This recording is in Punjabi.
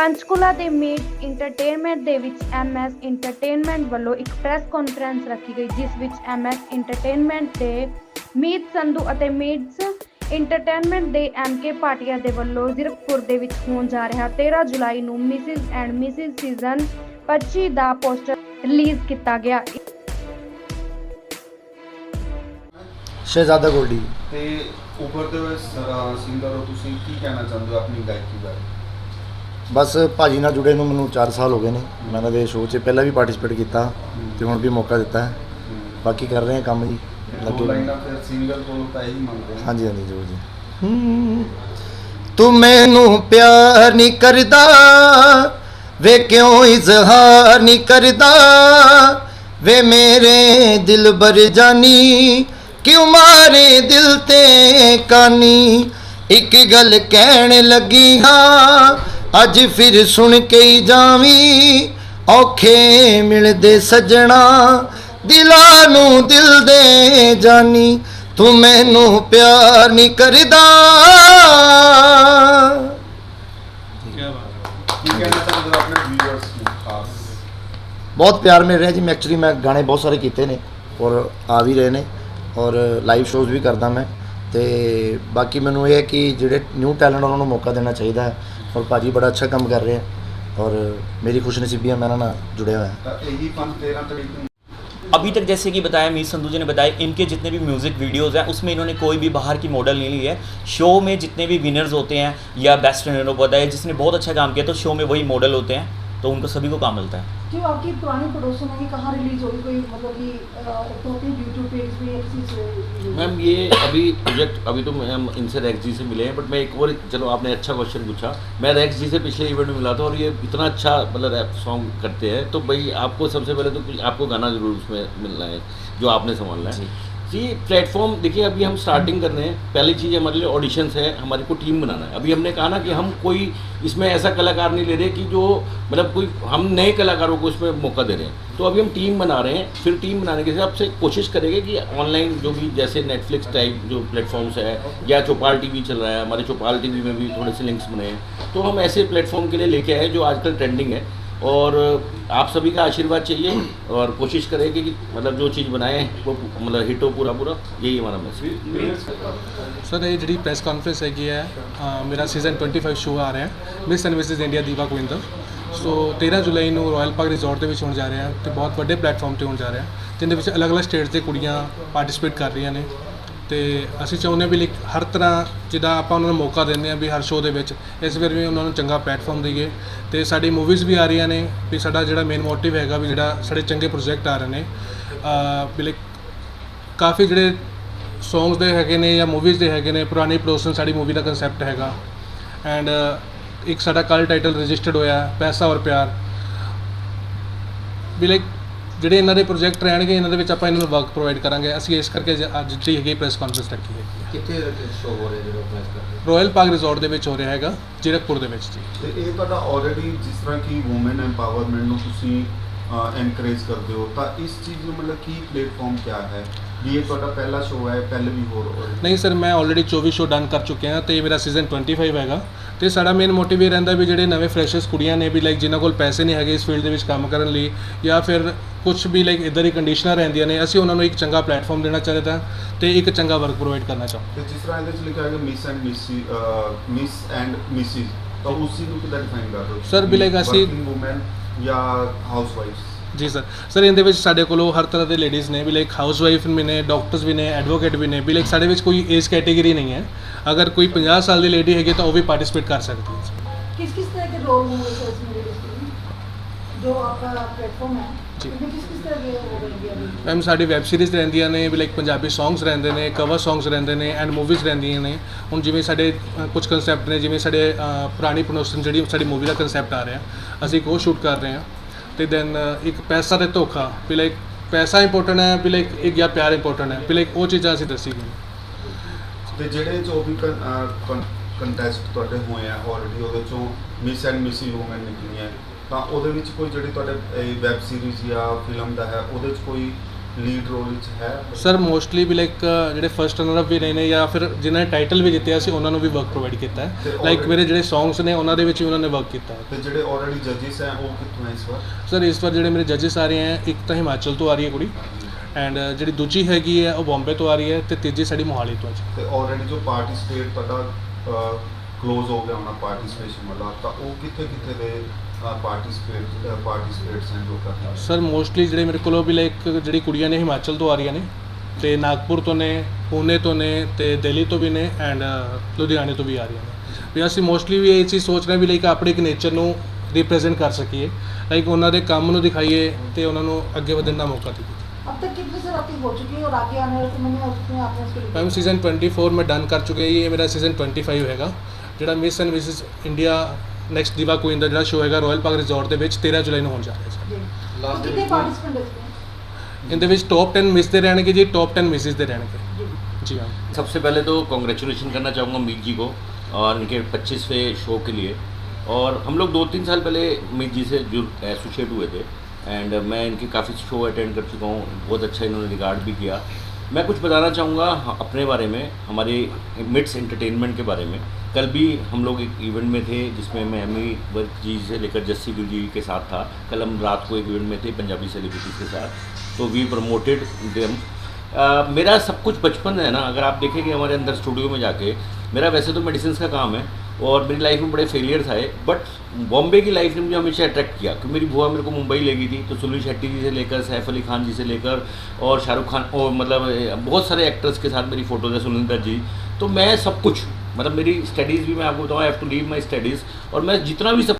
ਪੰਚਕੂਲਾ ਦੇ ਮੀਟ ਇੰਟਰਟੇਨਮੈਂਟ ਦੇ ਵਿੱਚ ਐਮਐਸ ਇੰਟਰਟੇਨਮੈਂਟ ਵੱਲੋਂ ਇੱਕ ਪ੍ਰੈਸ ਕਾਨਫਰੰਸ ਰੱਖੀ ਗਈ ਜਿਸ ਵਿੱਚ ਐਮਐਸ ਇੰਟਰਟੇਨਮੈਂਟ ਦੇ ਮੀਤ ਸੰਧੂ ਅਤੇ ਮੀਟਸ ਇੰਟਰਟੇਨਮੈਂਟ ਦੇ ਐਮਕੇ ਪਾਟਿਆ ਦੇ ਵੱਲੋਂ ਜ਼ੀਰਕਪੁਰ ਦੇ ਵਿੱਚ ਹੋਣ ਜਾ ਰਿਹਾ 13 ਜੁਲਾਈ ਨੂੰ ਮਿਸਿਸ ਐਂਡ ਮਿਸਿਸ ਸੀਜ਼ਨ 25 ਦਾ ਪੋਸਟਰ ਰਿਲੀਜ਼ ਕੀਤਾ ਗਿਆ। ਸ਼ਹਿਜ਼ਾਦਾ ਗੋਲਡੀ। ਤੇ ਉੱਭਰਦੇ ਹੋਏ ਸਿੰਗਰ ਹੋ ਤੁਸੀਂ ਕੀ ਕਹਿਣਾ ਚਾਹੁੰਦੇ ਹੋ ਆਪਣੀ ਗਾਇਕੀ ਬਾਰੇ? ਬਸ ਭਾਜੀ ਨਾਲ ਜੁੜੇ ਨੂੰ ਮੈਨੂੰ 4 ਸਾਲ ਹੋ ਗਏ ਨੇ। ਮੈਂ ਇਹਨਾਂ ਦੇ ਸ਼ੋਅ 'ਚ ਪਹਿਲਾਂ ਵੀ ਪਾਰਟਿਸਿਪੇਟ ਕੀਤਾ ਤੇ ਹੁਣ ਵੀ ਮੌਕਾ ਦਿੱਤਾ ਹੈ। ਬਾਕੀ ਕਰ ਰਹੇ ਹਾਂ ਕੰਮ ਜੀ। ਦੋ ਲੱਗੇ ਲਾਈਨਾਂ ਫਿਰ ਸਿੰਗਰ ਕੋਲੋਂ ਤਾਂ ਇਹੀ ਮੰਗਦੇ ਨੇ ਹਾਂਜੀ ਹਾਂਜੀ ਜੋ। ਜੀ ਤੂੰ ਮੈਨੂੰ ਪਿਆਰ ਨਹੀਂ ਕਰਦਾ, ਵੇ ਕਿਉਂ ਇਜ਼ਹਾਰ ਨਹੀਂ ਕਰਦਾ? ਵੇ ਮੇਰੇ ਦਿਲ ਬਰ ਜਾਨੀ, ਕਿਉਂ ਮਾਰੇ ਦਿਲ ਤੇ ਕਾਨੀ? ਇੱਕ ਗੱਲ ਕਹਿਣ ਲੱਗੀ ਹਾਂ ਅੱਜ ਫਿਰ ਸੁਣ ਕੇ ਹੀ ਜਾਵੀਂ। ਔਖੇ ਮਿਲਦੇ ਸੱਜਣਾ, ਦਿਲਾਂ ਨੂੰ ਦਿਲ ਦੇ ਜਾਨੀ, ਤੂੰ ਮੈਨੂੰ ਪਿਆਰ ਨਹੀਂ ਕਰਦਾ। ਬਹੁਤ ਪਿਆਰ ਮਿਲ ਰਿਹਾ ਜੀ, ਮੈਂ ਐਕਚੁਅਲੀ ਮੈਂ ਗਾਣੇ ਬਹੁਤ ਸਾਰੇ ਕੀਤੇ ਨੇ ਔਰ ਆ ਵੀ ਰਹੇ ਨੇ ਔਰ ਲਾਈਵ ਸ਼ੋਜ਼ ਵੀ ਕਰਦਾ ਮੈਂ। ਤੇ ਬਾਕੀ ਮੈਨੂੰ ਇਹ ਹੈ ਕਿ ਜਿਹੜੇ ਨਿਊ ਟੈਲੈਂਟ ਉਹਨਾਂ ਨੂੰ ਮੌਕਾ ਦੇਣਾ ਚਾਹੀਦਾ ਹੈ। ਔਰ ਭਾਜੀ ਬੜਾ ਅੱਛਾ ਕੰਮ ਕਰ ਰਹੇ ਹੈ ਔਰ ਮੇਰੀ ਖੁਸ਼ਨਸੀਬੀ ਹੈ ਮੈਂ ਇਹਨਾਂ ਨਾਲ ਜੁੜਿਆ ਹੋਇਆ ਤਾਂ ਇਹੀ ਫਨ 13 ਤਰੀਕ ਨੂੰ अभी तक जैसे कि बताया मीर संधू जी ने बताया इनके जितने भी म्यूज़िक वीडियोज़ हैं उसमें इन्होंने कोई भी बाहर की मॉडल नहीं ली है शो में जितने भी विनर्स होते हैं या बेस्ट विनर होता है जिसने बहुत अच्छा काम किया तो शो में वही मॉडल होते हैं तो उनको सभी को काम मिलता है जो आपकी पुरानी पड़ोसों में कहाँ रिलीज़ होगी कोई मतलब कि तो यूट्यूब पेज पे या किसी से मैम ये अभी प्रोजेक्ट अभी तो हम इनसे रैक्स जी से मिले हैं बट मैं एक और चलो आपने अच्छा क्वेश्चन पूछा। मैं रैक्स जी से पिछले इवेंट में मिला था और ये इतना अच्छा मतलब रैप सॉन्ग करते हैं। तो भाई आपको सबसे पहले तो आपको गाना ज़रूर उसमें मिलना है जो आपने संभालना है। जी प्लेटफॉर्म देखिए, अभी हम स्टार्टिंग कर रहे हैं। पहली चीज़ हमारे लिए ऑडिशंस है, हमारे को टीम बनाना है। अभी हमने कहा ना कि हम कोई इसमें ऐसा कलाकार नहीं ले रहे कि जो मतलब कोई, हम नए कलाकारों को इसमें मौका दे रहे हैं। तो अभी हम टीम बना रहे हैं। फिर टीम बनाने के हिसाब से कोशिश करेंगे कि ऑनलाइन जो भी, जैसे नेटफ्लिक्स टाइप जो प्लेटफॉर्म्स है, या चौपाल टीवी चल रहा है, हमारे चौपाल टीवी में भी थोड़े से लिंक्स बने हैं। तो हम ऐसे प्लेटफॉर्म के लिए लेके आए जो आजकल ट्रेंडिंग है। और आप सभी का आशीर्वाद चाहिए और कोशिश करेंगे कि मतलब जो चीज़ बनाए वो मतलब हिट हो पूरा पूरा यही हमारा मैसेज ਸਰ ਇਹ ਜਿਹੜੀ ਪ੍ਰੈਸ ਕਾਨਫਰੰਸ ਹੈਗੀ ਹੈ ਅ, ਮੇਰਾ ਸੀਜ਼ਨ 25 ਸ਼ੋਅ ਆ ਰਿਹਾ ਹੈ Miss and Mrs India Deepa Govinder so 13 ਜੁਲਾਈ ਨੂੰ ਰਾਇਲ ਪਾਰਕ ਰਿਜ਼ੋਰਟ ਦੇ ਵਿੱਚ ਹੋਣ ਜਾ ਰਿਹਾ ਤੇ ਬਹੁਤ ਵੱਡੇ ਪਲੇਟਫਾਰਮ ਤੇ ਹੋਣ ਜਾ ਰਿਹਾ ਜਿਹਦੇ ਵਿੱਚ ਅਲੱਗ-ਅਲੱਗ ਸਟੇਟਸ ਦੇ ਕੁੜੀਆਂ ਪਾਰਟਿਸਿਪੇਟ ਕਰ ਰਹੀਆਂ ਨੇ ਤੇ ਅਸੀਂ ਚਾਹੁੰਦੇ ਹਾਂ ਵੀ ਲਾਈਕ ਹਰ ਤਰ੍ਹਾਂ ਜਿੱਦਾਂ ਆਪਾਂ ਉਹਨਾਂ ਨੂੰ ਮੌਕਾ ਦਿੰਦੇ ਹਾਂ ਵੀ ਹਰ ਸ਼ੋਅ ਦੇ ਵਿੱਚ ਇਸ ਵਾਰ ਵੀ ਉਹਨਾਂ ਨੂੰ ਚੰਗਾ ਪਲੇਟਫਾਰਮ ਦਈਏ। ਤੇ ਸਾਡੀ ਮੂਵੀਜ਼ ਵੀ ਆ ਰਹੀਆਂ ਨੇ ਵੀ ਸਾਡਾ ਜਿਹੜਾ ਮੇਨ ਮੋਟਿਵ ਹੈਗਾ ਵੀ ਜਿਹੜਾ ਸਾਡੇ ਚੰਗੇ ਪ੍ਰੋਜੈਕਟ ਆ ਰਹੇ ਨੇ। ਅ, ਵੀ ਲਾਈਕ ਕਾਫੀ ਜਿਹੜੇ ਸੌਂਗਸ ਦੇ ਹੈਗੇ ਨੇ ਜਾਂ ਮੂਵੀਜ਼ ਦੇ ਹੈਗੇ ਨੇ ਪੁਰਾਣੀ ਪਰੋਸਨ ਸਾਡੀ ਮੂਵੀ ਦਾ ਕਨਸੈਪਟ ਹੈਗਾ। ਐਂਡ ਇੱਕ ਸਾਡਾ ਕੱਲ ਟਾਈਟਲ ਰਜਿਸਟਰਡ ਹੋਇਆ ਪੈਸਾ ਔਰ ਪਿਆਰ। ਵੀ ਲਾਈਕ ਜਿਹੜੇ ਇਹਨਾਂ ਦੇ ਪ੍ਰੋਜੈਕਟ ਰਹਿਣਗੇ ਇਹਨਾਂ ਦੇ ਵਿੱਚ ਆਪਾਂ ਇਹਨਾਂ ਨੂੰ ਵਰਕ ਪ੍ਰੋਵਾਈਡ ਕਰਾਂਗੇ। ਅਸੀਂ ਇਸ ਕਰਕੇ ਅੱਜ- ਅੱਜ ਜਿਹੜੀ ਹੈਗੀ ਪ੍ਰੈਸ ਕਾਨਫਰੰਸ ਰੱਖੀ ਹੈ। ਕਿੱਥੇ ਸ਼ੋ ਹੋ ਰਿਹਾ ਜਿਹੜਾ ਪਲੈਸ ਕਰਦੇ ਰਾਇਲ ਪਾਰਕ ਰਿਜ਼ੋਰਟ ਦੇ ਵਿੱਚ ਹੋ ਰਿਹਾ ਹੈਗਾ ਜੀਰਕਪੁਰ ਦੇ ਵਿੱਚ ਜੀ। ਤੇ ਇਹ ਤੁਹਾਡਾ ਆਲਰੇਡੀ ਜਿਸ ਤਰ੍ਹਾਂ ਕਿ ਔਮਨ ਐਮਪਾਵਰਮੈਂਟ ਨੂੰ ਤੁਸੀਂ ਐਨਕਰੇਜ ਕਰਦੇ ਹੋ ਤਾਂ ਇਸ ਚੀਜ਼ ਨੂੰ ਮਤਲਬ ਕੀ ਪਲੇਟਫਾਰਮ ਕਿਆ ਹੈ? ਵੀ ਇਹ ਤੁਹਾਡਾ ਪਹਿਲਾ ਸ਼ੋਅ ਹੈ ਪਹਿਲੇ ਵੀ ਹੋਰ ਹੋ ਨਹੀਂ ਸਰ ਮੈਂ ਆਲਰੇਡੀ 24 ਸ਼ੋ ਡਨ ਕਰ ਚੁੱਕਿਆ ਹਾਂ ਤੇ ਇਹ ਮੇਰਾ ਸੀਜ਼ਨ 25 ਹੈਗਾ। ਤੇ ਸਾਡਾ ਮੇਨ ਮੋਟਿਵ ਇਹ ਰਹਿੰਦਾ ਵੀ ਜਿਹੜੇ ਨਵੇਂ ਫਰੈਸ਼ਰਸ ਕੁੜੀਆਂ ਨੇ ਵੀ ਲਾਈਕ ਜਿਨ੍ਹਾਂ ਕੋਲ ਪੈਸੇ ਨਹੀਂ ਹੈਗੇ ਇਸ ਫੀਲਡ ਦੇ ਵਿੱਚ ਕੰਮ ਕਰਨ ਲਈ ਜਾਂ ਫਿਰ ਕੁਝ ਵੀ ਲਾਈਕ ਇਦਾਂ ਦੀ ਕੰਡੀਸ਼ਨਾਂ ਰਹਿੰਦੀਆਂ ਨੇ ਅਸੀਂ ਉਹਨਾਂ ਨੂੰ ਇੱਕ ਚੰਗਾ ਪਲੇਟਫਾਰਮ ਦੇਣਾ ਚਾਹੀਦਾ ਤੇ ਇੱਕ ਚੰਗਾ ਵਰਕ ਪ੍ਰੋਵਾਈਡ ਕਰਨਾ ਚਾਹੁੰਦੇ ਤੇ ਜਿਸ ਤਰ੍ਹਾਂ ਇਹਦੇ ਚ ਲਿਖਿਆ ਹੈ Miss and Mrs Miss and Mrs ਤਾਂ ਉਸ ਚੀਜ਼ ਨੂੰ ਕਿੱਦਾਂ ਡਿਫਾਈਨ ਕਰ ਰਹੇ ਹੋ? Sir, ਵੀ like ਅਸੀਂ- ਜਾਂ ਹਾਊਸ ਵਾਈਫਸ ਜੀ ਸਰ ਸਰ ਇਹਦੇ ਵਿੱਚ ਸਾਡੇ ਕੋਲੋਂ ਹਰ ਤਰ੍ਹਾਂ ਦੇ ਲੇਡੀਜ਼ ਨੇ ਵੀ ਲਾਈਕ ਹਾਊਸ ਵਾਈਫ ਵੀ ਨੇ ਡਾਕਟਰਸ ਵੀ ਨੇ ਐਡਵੋਕੇਟ ਵੀ ਨੇ ਵੀ ਲਾਈਕ ਸਾਡੇ ਵਿੱਚ ਕੋਈ ਏਜ ਕੈਟਾਗਰੀ ਨਹੀਂ ਹੈ ਅਗਰ ਕੋਈ 50 ਸਾਲ ਦੀ ਲੇਡੀ ਹੈਗੀ ਤਾਂ ਉਹ ਵੀ ਪਾਰਟਿਸਿਪੇਟ ਕਰ सकती है किस किस तरह के रोल होंगे सर इसमें लेडीज के लिए? जो आपका प्लेटफॉर्म है ਜੀ। ਮੈਮ ਸਾਡੀ ਵੈਬ ਸੀਰੀਜ਼ ਰਹਿੰਦੀਆਂ ਨੇ ਵੀ ਲਾਈਕ ਪੰਜਾਬੀ ਸੌਂਗਸ ਰਹਿੰਦੇ ਨੇ ਕਵਰ ਸੌਂਗਸ ਰਹਿੰਦੇ ਨੇ ਐਂਡ ਮੂਵੀਜ਼ ਰਹਿੰਦੀਆਂ ਨੇ। ਹੁਣ ਜਿਵੇਂ ਸਾਡੇ ਕੁਝ ਕਨਸੈਪਟ ਨੇ ਜਿਵੇਂ ਸਾਡੇ ਪੁਰਾਣੀ ਪਨੋਸਨ ਜਿਹੜੀ ਸਾਡੀ ਮੂਵੀ ਦਾ ਕਨਸੈਪਟ ਆ ਰਿਹਾ। ਅਸੀਂ ਉਹ ਸ਼ੂਟ ਕਰ ਰਹੇ ਹਾਂ। ਤੇ ਦੈਨ ਇੱਕ ਪੈਸਾ ਤੇ ਧੋਖਾ ਵੀ ਲਾਈਕ ਪੈਸਾ ਇੰਪੋਰਟੈਂਟ ਹੈ ਵੀ ਲਾਈਕ ਇੱਕ ਜਾਂ ਪਿਆਰ ਇੰਪੋਰਟੈਂਟ ਹੈ ਵੀ ਲਾਈਕ ਉਹ ਚੀਜ਼ਾਂ ਅਸੀਂ ਦੱਸੀ ਗਈਆਂ। ਤੇ ਜਿਹੜੇ ਜੋ ਵੀ ਕੰਟੈਸਟ ਤੁਹਾਡੇ ਹੋਏ ਆ ਆਲਰੇਡੀ ਉਹਦੇ ਚੋਂ ਮਿਸ ਐਂਡ ਮਿਸ ਯੂਮਨ ਨਿਕਲੀਆਂ। ਤਾਂ ਉਹਦੇ ਵਿੱਚ ਕੋਈ ਜਿਹੜੀ ਤੁਹਾਡੇ ਵੈਬ ਸੀਰੀਜ਼ ਜਾਂ ਫਿਲਮ ਦਾ ਹੈ ਉਹਦੇ ਚ ਕੋਈ ਲੀਡ ਰੋਲ ਵਿੱਚ ਹੈ? ਸਰ ਮੋਸਟਲੀ ਵੀ ਲਾਈਕ ਜਿਹੜੇ ਫਰਸਟ ਰਨਰ ਅਪ ਵੀ ਰਹੇ ਨੇ ਜਾਂ ਫਿਰ ਜਿਨ੍ਹਾਂ ਨੇ ਟਾਈਟਲ ਵੀ ਜਿੱਤਿਆ ਸੀ ਉਹਨਾਂ ਨੂੰ ਵੀ ਵਰਕ ਪ੍ਰੋਵਾਈਡ ਕੀਤਾ ਹੈ। ਲਾਈਕ ਮੇਰੇ ਜਿਹੜੇ ਸੌਂਗਸ ਨੇ ਉਹਨਾਂ ਦੇ ਵਿੱਚ ਵੀ ਉਹਨਾਂ ਨੇ ਵਰਕ ਕੀਤਾ ਹੈ। ਤੇ ਜਿਹੜੇ ਆਲਰੇਡੀ ਜੱਜਿਸ ਹੈ ਉਹ ਕਿੱਥੋਂ ਹੈ ਇਸ ਵਾਰ? ਸਰ ਇਸ ਵਾਰ ਜਿਹੜੇ ਮੇਰੇ ਜੱਜਸ ਆ ਰਹੇ ਹੈ ਇੱਕ ਤਾਂ ਹਿਮਾਚਲ ਤੋਂ ਆ ਰਹੀ ਹੈ ਕੁੜੀ ਐਂਡ ਜਿਹੜੀ ਦੂਜੀ ਹੈਗੀ ਹੈ ਉਹ ਬੰਬੇ ਤੋਂ ਆ ਰਹੀ ਹੈ ਤੇ ਤੀਜੀ ਸਾਡੀ ਮੋਹਾਲੀ ਤੋਂ ਹੈ। ਤੇ ਆਲਰੇਡੀ ਜੋ ਪਾਰਟਿਸਿਪੇਟ ਤੁਹਾਡਾ ਕਲੋਜ਼ ਹੋ ਗਿਆ ਹੋਣਾ ਪਾਰਟਿਸਿਪੇਸ਼ਨ ਵਾਲਾ ਤਾਂ ਉਹ ਕਿੱਥੇ ਕਿੱਥੇ ਦੇ ਪਾਰਟਿਸਿਪੇਟ ਪਾਰਟਿਸਿਪੇਟਸ ਹਨ ਜੋ ਕਰ ਰਹੇ ਸਰ ਮੋਸਟਲੀ ਜਿਹੜੇ ਮੇਰੇ ਕੋਲੋਂ ਵੀ ਲਾਈਕ ਜਿਹੜੀ ਕੁੜੀਆਂ ਨੇ ਹਿਮਾਚਲ ਤੋਂ ਆ ਰਹੀਆਂ ਨੇ ਤੇ ਨਾਗਪੁਰ ਤੋਂ ਨੇ ਪੂਨੇ ਤੋਂ ਨੇ ਤੇ ਦਿੱਲੀ ਤੋਂ ਵੀ ਨੇ ਐਂਡ ਲੁਧਿਆਣੇ ਤੋਂ ਵੀ ਆ ਰਹੀਆਂ ਨੇ ਵੀ ਅਸੀਂ ਮੋਸਟਲੀ ਵੀ ਇਹ ਚੀਜ਼ ਸੋਚ ਰਹੇ ਵੀ ਲਾਈਕ ਆਪਣੇ ਇੱਕ ਨੇਚਰ ਨੂੰ ਰਿਪਰੈਜ਼ੈਂਟ ਕਰ ਸਕੀਏ ਲਾਈਕ ਉਹਨਾਂ ਦੇ ਕੰਮ ਨੂੰ ਦਿਖਾਈਏ ਤੇ ਉਹਨਾਂ ਨੂੰ ਅੱਗੇ ਵਧਣ ਦਾ ਮੌਕਾ ਦਈਏ अब तक कितने सर आपकी हो चुकी है और आगे आने वाले समय में उसमें आपने उसके लिए ਮੈਮ ਸੀਜ਼ਨ 24 ਮੈਂ ਡਨ ਕਰ ਚੁੱਕਿਆ ਜੀ ਇਹ ਮੇਰਾ ਸੀਜ਼ਨ 25 ਹੈਗਾ ਜਿਹੜਾ Miss and Mrs India next diva queen ਦਾ ਜਿਹੜਾ ਸ਼ੋਅ ਹੈਗਾ ਰਾਇਲ ਪਾਰਕ ਰਿਜ਼ੋਰਟ ਦੇ ਵਿੱਚ 13 ਜੁਲਾਈ ਨੂੰ ਹੋਣ ਜਾ ਰਿਹਾ ਹੈ जी तो कितने पार्टिसिपेंट है इसमें ਇਹਦੇ ਵਿੱਚ ਟੌਪ 10 ਮਿਸ ਦੇ ਰਹਿਣਗੇ ਜੀ ਟੌਪ 10 ਮਿਸਿਸ ਦੇ ਰਹਿਣਗੇ जी ਜੀ ਹਾਂ सबसे पहले तो कॉन्ग्रेचुलेशन करना चाहूँगा मीत जी को और इनके 25वें शो के लिए और हम लोग दो तीन साल पहले मीत जी से जुड़ एसोसिएट हुए थे एंड मैं इनके काफ़ी शो अटेंड कर चुका हूँ बहुत अच्छा इन्होंने रिगार्ड भी किया मैं कुछ बताना चाहूँगा ह- अपने बारे में हमारे मिट्स एंटरटेनमेंट के बारे में कल भी हम लोग एक इवेंट में थे, जिसमें मैं एमी वर्क जी से लेकर जस्सी गिल जी के साथ था। कल हम रात को एक इवेंट में थे, पंजाबी सेलिब्रिटीज़ के साथ। तो वी प्रमोटेड देम मेरा सब कुछ बचपन है ना। अगर आप देखेंगे हमारे अंदर स्टूडियो में जाके, मेरा वैसे तो मेडिसिन का काम है और मेरी लाइफ में बड़े फेलियर्स आए बट बॉम्बे की लाइफ ने मुझे हमेशा अट्रैक्ट किया क्योंकि मेरी बुआ मेरे को मुंबई ले गई थी तो सुनील शेट्टी जी से लेकर, सैफ अली खान जी से लेकर और शाहरुख खान, और मतलब बहुत सारे एक्टर्स के साथ मेरी फ़ोटोज़ है सुनील दत्त जी। तो मैं सब कुछ मतलब मेरी स्टडीज़ भी मैं आपको बताऊँ I have to leave my studies और मैं जितना भी सब